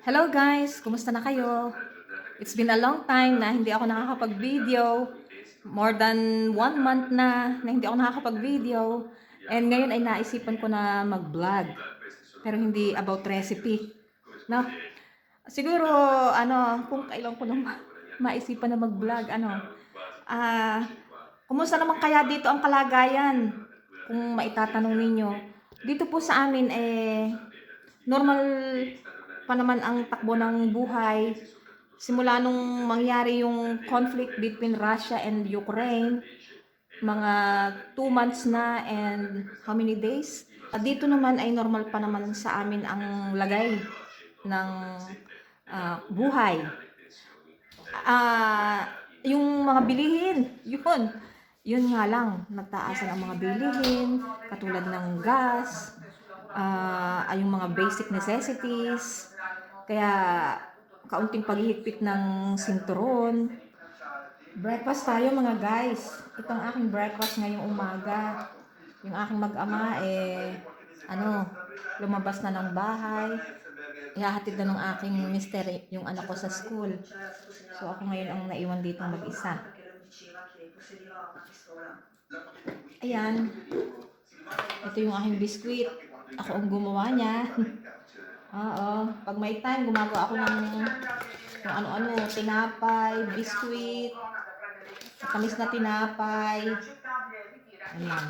Hello guys! Kumusta na kayo? It's been a long time na hindi ako nakakapag-video. More than one month na na hindi ako nakakapag-video. And ngayon ay naisipan ko na mag-vlog. Pero hindi about recipe. No? Siguro, ano, kung kailan ko nang ma- maisipan na mag-vlog, ano, ah, kumusta naman kaya dito ang kalagayan? Kung maitatanong ninyo. Dito po sa amin, eh, normal pa naman ang takbo ng buhay. Simula nung mangyari yung conflict between Russia and Ukraine, mga two months na and how many days? At dito naman ay normal pa naman sa amin ang lagay ng ah, buhay. Ah, yung mga bilihin, yun. Yun nga lang, nagtaasan ang mga bilihin, katulad ng gas, ay yung mga basic necessities, kaya kaunting paghihigpit ng sinturon. Breakfast tayo mga guys. Ito ang aking breakfast ngayong umaga. Yung aking mag-ama eh, ano, lumabas na ng bahay. Ihahatid na ng aking mister yung anak ko sa school. So ako ngayon ang naiwan dito mag-isa. Ayan. Ito yung aking biskuit. Ako ang gumawa niya. Oo. Pag may time, gumagawa ako ng kung ano-ano, tinapay, biskuit, tamis na tinapay. Ayan.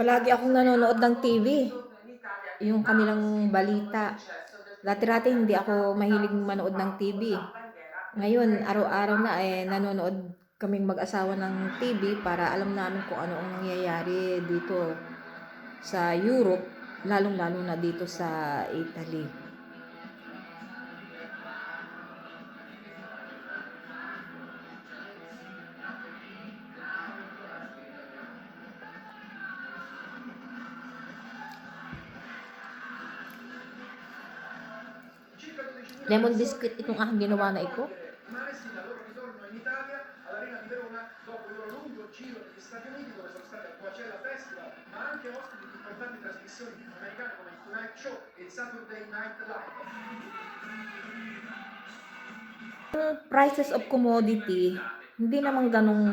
Palagi akong nanonood ng TV. Yung kanilang balita. Dati-dati hindi ako mahilig manood ng TV. Ngayon, araw-araw na eh, nanonood kaming mag-asawa ng TV para alam namin kung ano ang nangyayari dito sa Europe, lalong-lalo na dito sa Italy. Show e il Saturday Night Live. Yung prices of commodity, hindi naman ganong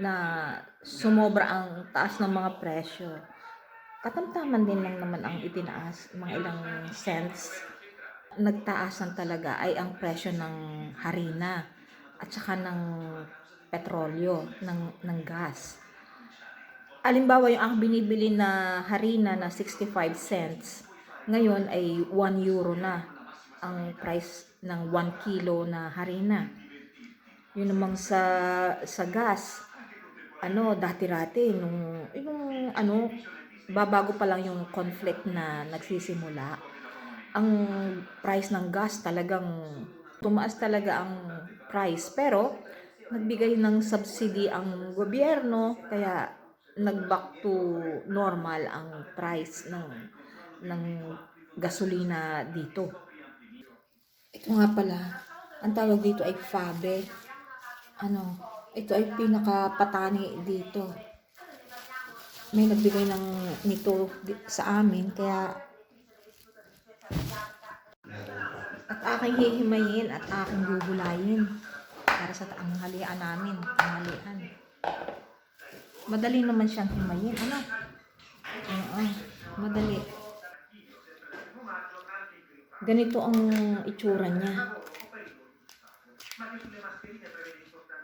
na sumobra ang taas ng mga presyo. Katamtaman din lang naman ang itinaas, mga ilang cents. Nagtaasan talaga ay ang presyo ng harina at saka ng petrolyo, ng, ng gas. Alimbawa, yung ang binibili na harina na 65 cents, ngayon ay 1 euro na ang price ng 1 kilo na harina. Yun namang sa sa gas, ano, dati-dati, nung, yung ano, babago pa lang yung conflict na nagsisimula, ang price ng gas talagang tumaas talaga ang price. Pero, nagbigay ng subsidy ang gobyerno, kaya nag-back to normal ang price ng ng gasolina dito. Ito nga pala, ang tawag dito ay Fabe. Ano, ito ay pinakapatani dito. May nagbigay ng nito sa amin, kaya at aking hihimayin at aking gugulayin para sa tanghalian namin, tanghalian. Madali naman siyang himayin, ano? Oo, madali. Ganito ang itsura niya.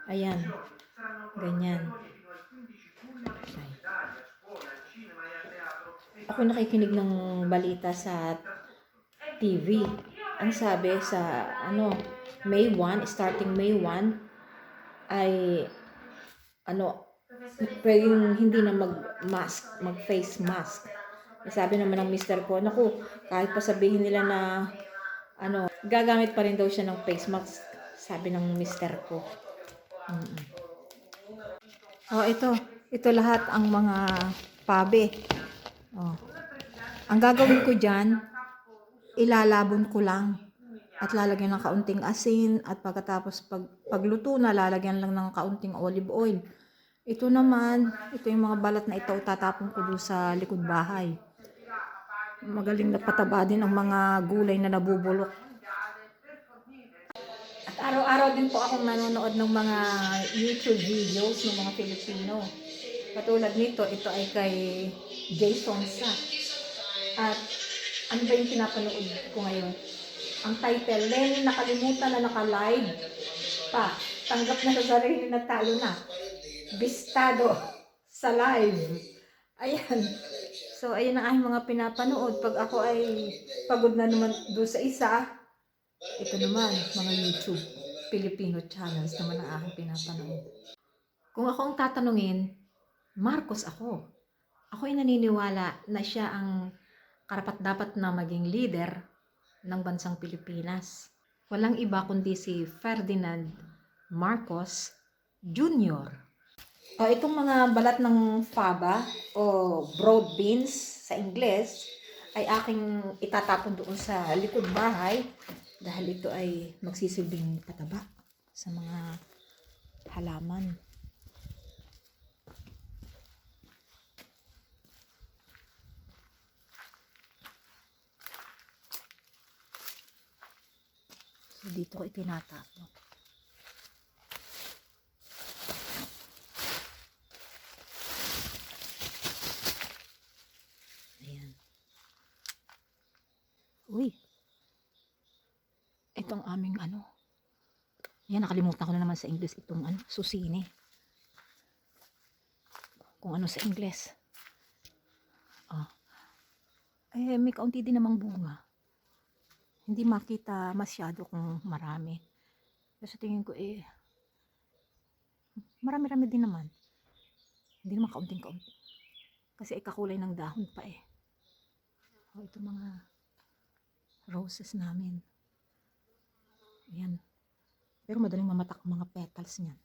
Ayan. Ganyan. Ay. Ako nakikinig ng balita sa TV. Ang sabi sa ano, May 1, starting May 1 ay ano, pwedeng hindi na mag-mask, mag-face mask. Sabi naman ng mister ko, naku, kahit pa sabihin nila na ano, gagamit pa rin daw siya ng face mask, sabi ng mister ko. Mm-mm. Oh, ito. Ito lahat ang mga pabe. Oh. Ang gagawin ko dyan, ilalabon ko lang. at lalagyan ng kaunting asin at pagkatapos pag, pagluto na lalagyan lang ng kaunting olive oil. Ito naman, ito yung mga balat na ito tatapon ko doon sa likod bahay. Magaling na pataba din ang mga gulay na nabubulok. At araw-araw din po akong nanonood ng mga YouTube videos ng mga Filipino. Katulad nito, ito ay kay Jason Sa. At ano ba yung pinapanood ko ngayon? Ang title, Lenny nakalimutan na naka-live pa. Tanggap na sa sarili na talo na. Bistado sa live. Ayan. So, ayun ang aking mga pinapanood. Pag ako ay pagod na naman doon sa isa, ito naman, mga YouTube, Filipino channels naman ang aking pinapanood. Kung ako ang tatanungin, Marcos ako. Ako ay naniniwala na siya ang karapat-dapat na maging leader ng bansang Pilipinas. Walang iba kundi si Ferdinand Marcos Jr. O, itong mga balat ng faba o broad beans sa Ingles ay aking itatapon doon sa likod bahay dahil ito ay magsisilbing pataba sa mga halaman. So, dito ko itinatapon. Ayan. Uy. Ito aming ano. Yan, nakalimutan ko na naman sa English itong ano, susini. Kung ano sa English. Ah. Eh, may kaunti din namang bunga. Hindi makita masyado kung marami. Sa tingin ko eh, marami-rami din naman. Hindi naman kaunting-kaunti. Kasi ikakulay ng dahon pa eh. O, ito mga roses namin. Ayan. Pero madaling mamatak mga petals niyan.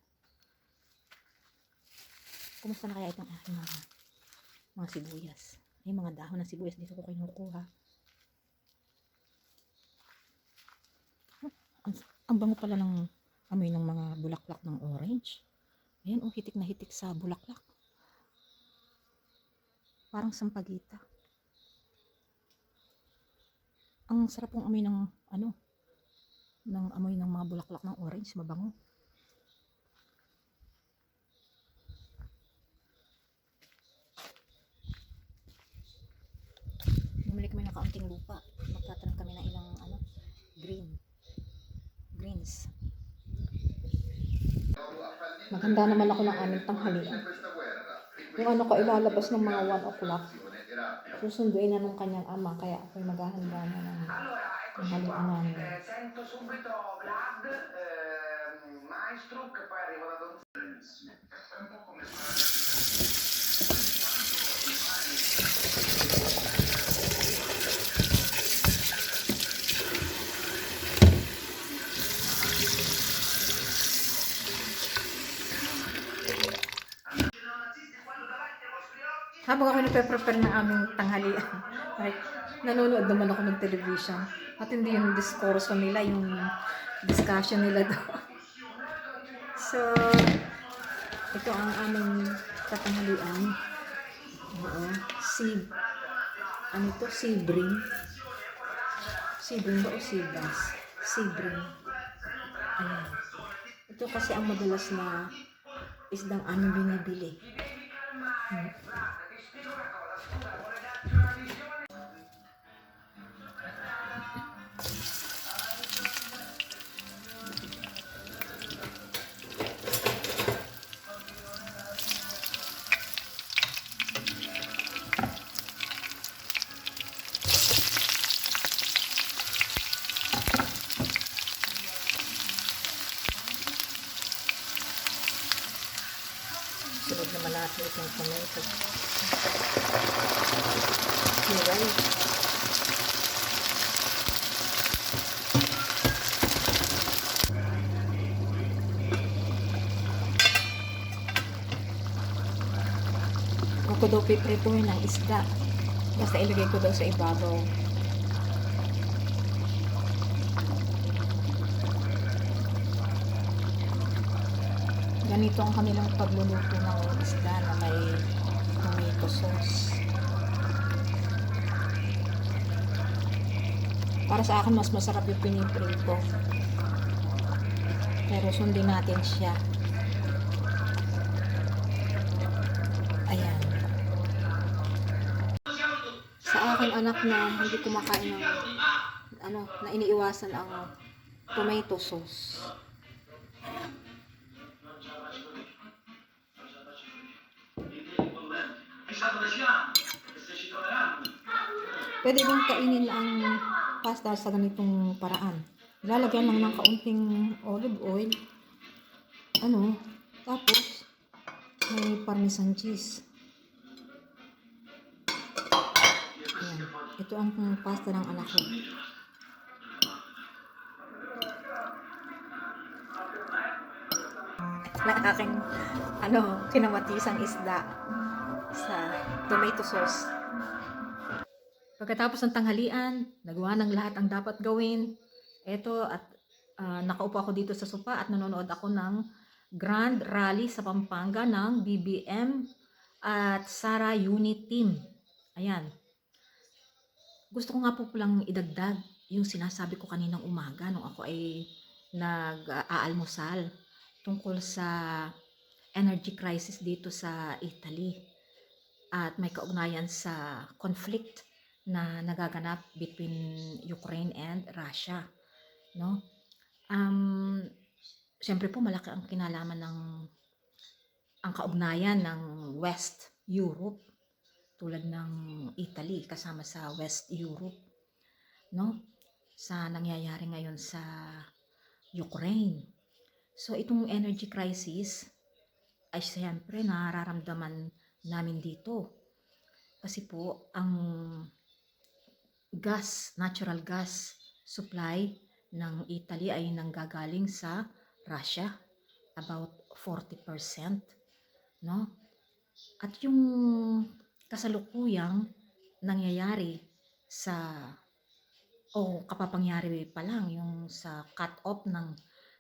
Kumusta na kaya itong aking mga, mga sibuyas? May mga dahon ng sibuyas dito ko kinukuha. Ang, ang bango pala ng amoy ng mga bulaklak ng orange. Ayan, oh, hitik na hitik sa bulaklak. Parang sampagita. Ang sarap pong amoy ng ano, ng amoy ng mga bulaklak ng orange, mabango. Bumili kami ng kaunting lupa. Magtatanim kami ng ilang ano, green. Greens. Maganda naman ako ng aming tanghalian. Yung ano ko ilalabas ng mga 1 o'clock. Susunduin na ng kanyang ama, kaya ako'y maghahanda na ng tanghalian namin. Maestro, che Habang ako nagpe-prepare ng aming tanghalian, ay, nanonood naman ako ng television. At hindi yung discourse nila, yung discussion nila doon. So, ito ang aming tatanghalian. Oo. Sib. Ano to? Sibring. Sibring ba o sibas? Sibring. Ayan. Ito kasi ang madalas na isdang aming binibili. Hmm. ko daw piprituhin ang isda. Basta ilagay ko daw sa ibabaw. Ganito ang kanilang pagluluto ng isda na may tomato sauce. Para sa akin, mas masarap yung piniprito. Pero sundin natin siya. Anak na hindi kumakain ng ano, na iniiwasan ang tomato sauce. Pwede bang kainin ang pasta sa ganitong paraan? Lalagyan lang ng kaunting olive oil. Ano? Tapos, may parmesan cheese. Ito ang pasta ng anak ko. Na aking ano, kinamatisang isda sa tomato sauce. Pagkatapos ng tanghalian, nagawa ng lahat ang dapat gawin. Eto at ah, nakaupo ako dito sa sopa at nanonood ako ng Grand Rally sa Pampanga ng BBM at Sara Unit Team. Ayan. Gusto ko nga po palang idagdag yung sinasabi ko kaninang umaga nung ako ay nag-aalmusal tungkol sa energy crisis dito sa Italy at may kaugnayan sa conflict na nagaganap between Ukraine and Russia, no? Um, Siyempre po malaki ang kinalaman ng ang kaugnayan ng West Europe tulad ng Italy kasama sa West Europe, no? Sa nangyayari ngayon sa Ukraine. So itong energy crisis ay siyempre nararamdaman namin dito. Kasi po ang gas, natural gas supply ng Italy ay nanggagaling sa Russia about 40%, no? At yung kasalukuyang nangyayari sa o kapapangyari pa lang yung sa cut off ng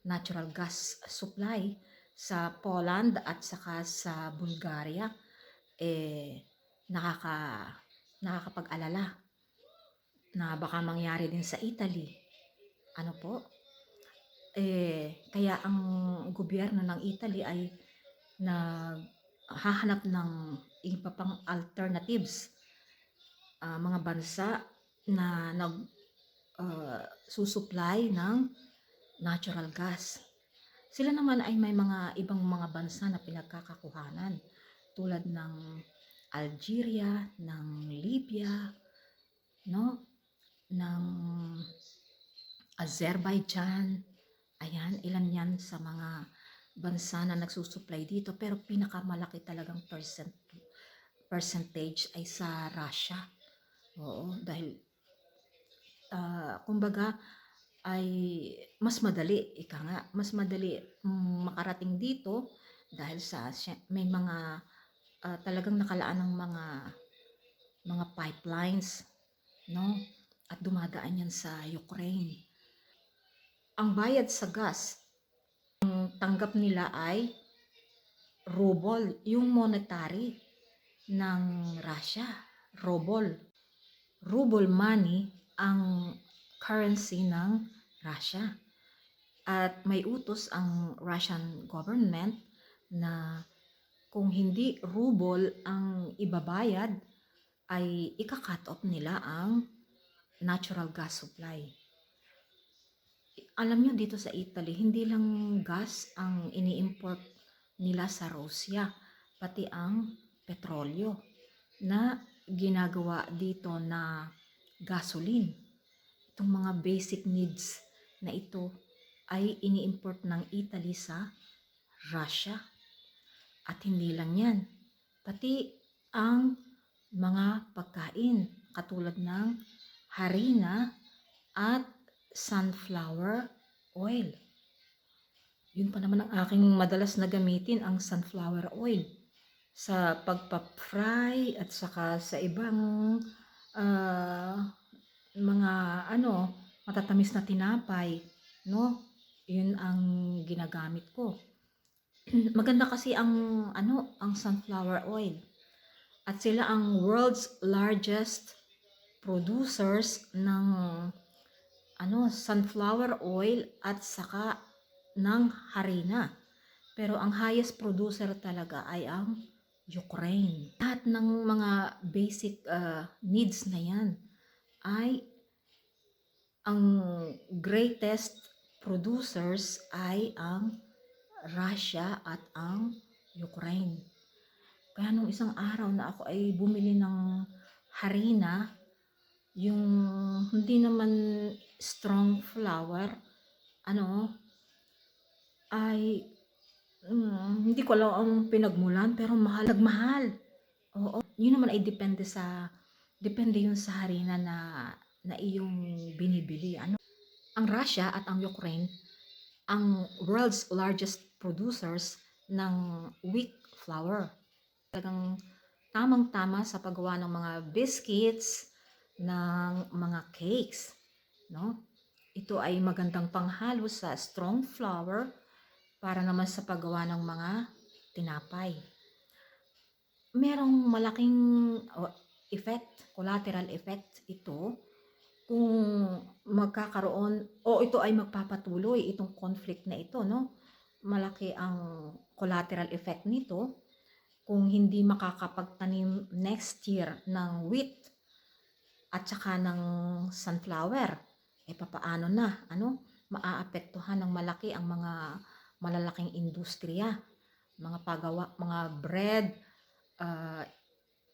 natural gas supply sa Poland at saka sa Bulgaria eh nakaka nakakapag-alala na baka mangyari din sa Italy. Ano po? Eh, kaya ang gobyerno ng Italy ay naghahanap ng iba pang alternatives. Ah, mga bansa na nag ah, susupply ng natural gas. Sila naman ay may mga ibang mga bansa na pinagkakakuhanan tulad ng Algeria, ng Libya, no? ng Azerbaijan. Ayan, ilan yan sa mga bansa na nagsusupply dito. Pero pinakamalaki talagang percent, percentage ay sa Russia. Oo, dahil ah, kumbaga ay mas madali, ika nga, mas madali mm, makarating dito dahil sa may mga ah, talagang nakalaan ng mga mga pipelines, no? At dumadaan yan sa Ukraine. Ang bayad sa gas, tanggap nila ay ruble, yung monetary ng Russia, ruble. Ruble money ang currency ng Russia. At may utos ang Russian government na kung hindi ruble ang ibabayad, ay ika-cut off nila ang natural gas supply. Alam nyo dito sa Italy, hindi lang gas ang ini-import nila sa Russia, pati ang petrolyo na ginagawa dito na gasoline. Itong mga basic needs na ito ay ini-import ng Italy sa Russia. At hindi lang yan, pati ang mga pagkain katulad ng harina at sunflower oil. Yun pa naman ang aking madalas na gamitin, ang sunflower oil sa pagpa-fry at saka sa ibang ah, mga ano, matatamis na tinapay, no? Yun ang ginagamit ko. maganda kasi ang ano, ang sunflower oil. At sila ang world's largest producers ng ano, sunflower oil at saka ng harina. Pero ang highest producer talaga ay ang Ukraine. Lahat ng mga basic uh, needs na yan ay ang greatest producers ay ang Russia at ang Ukraine. Kaya nung isang araw na ako ay bumili ng harina, yung hindi naman strong flour, ano, ay mm, hindi ko alam ang pinagmulan pero mahal, nagmahal. Oo, yun naman ay depende sa depende yun sa harina na na iyong binibili. Ano? Ang Russia at ang Ukraine ang world's largest producers ng wheat flour. Talagang tamang-tama sa paggawa ng mga biscuits, ng mga cakes, no? Ito ay magandang panghalo sa strong flour para naman sa paggawa ng mga tinapay. Merong malaking effect, collateral effect ito kung magkakaroon o ito ay magpapatuloy itong conflict na ito no malaki ang collateral effect nito kung hindi makakapagtanim next year ng wheat at saka ng sunflower eh papaano na ano maaapektuhan ng malaki ang mga malalaking industriya mga pagawa mga bread uh,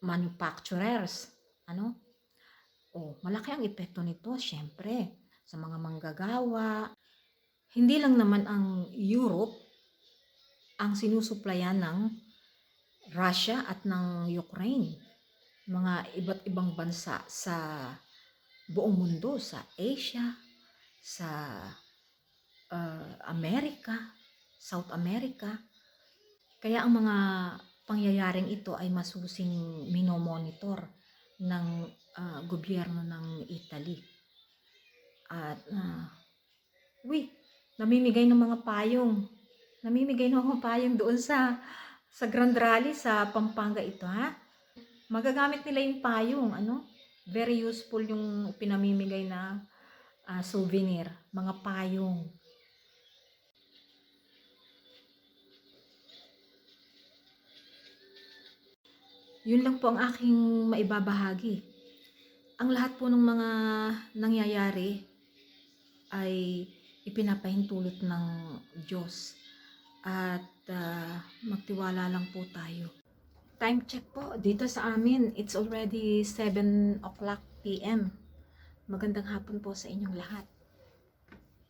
manufacturers ano Oh, malaki ang epekto nito, syempre, sa mga manggagawa. Hindi lang naman ang Europe ang sinusuplayan ng Russia at ng Ukraine. Mga iba't ibang bansa sa buong mundo, sa Asia, sa uh, Amerika, South America. Kaya ang mga pangyayaring ito ay masusing minomonitor ng uh, gobyerno ng Italy. At, uh, uy, namimigay ng mga payong. Namimigay ng mga payong doon sa sa Grand Rally sa Pampanga ito, ha? Magagamit nila yung payong, ano? Very useful yung pinamimigay na uh, souvenir, mga payong. Yun lang po ang aking maibabahagi ang lahat po ng mga nangyayari ay ipinapahintulot ng Diyos. At uh, magtiwala lang po tayo. Time check po dito sa amin. It's already 7 o'clock p.m. Magandang hapon po sa inyong lahat.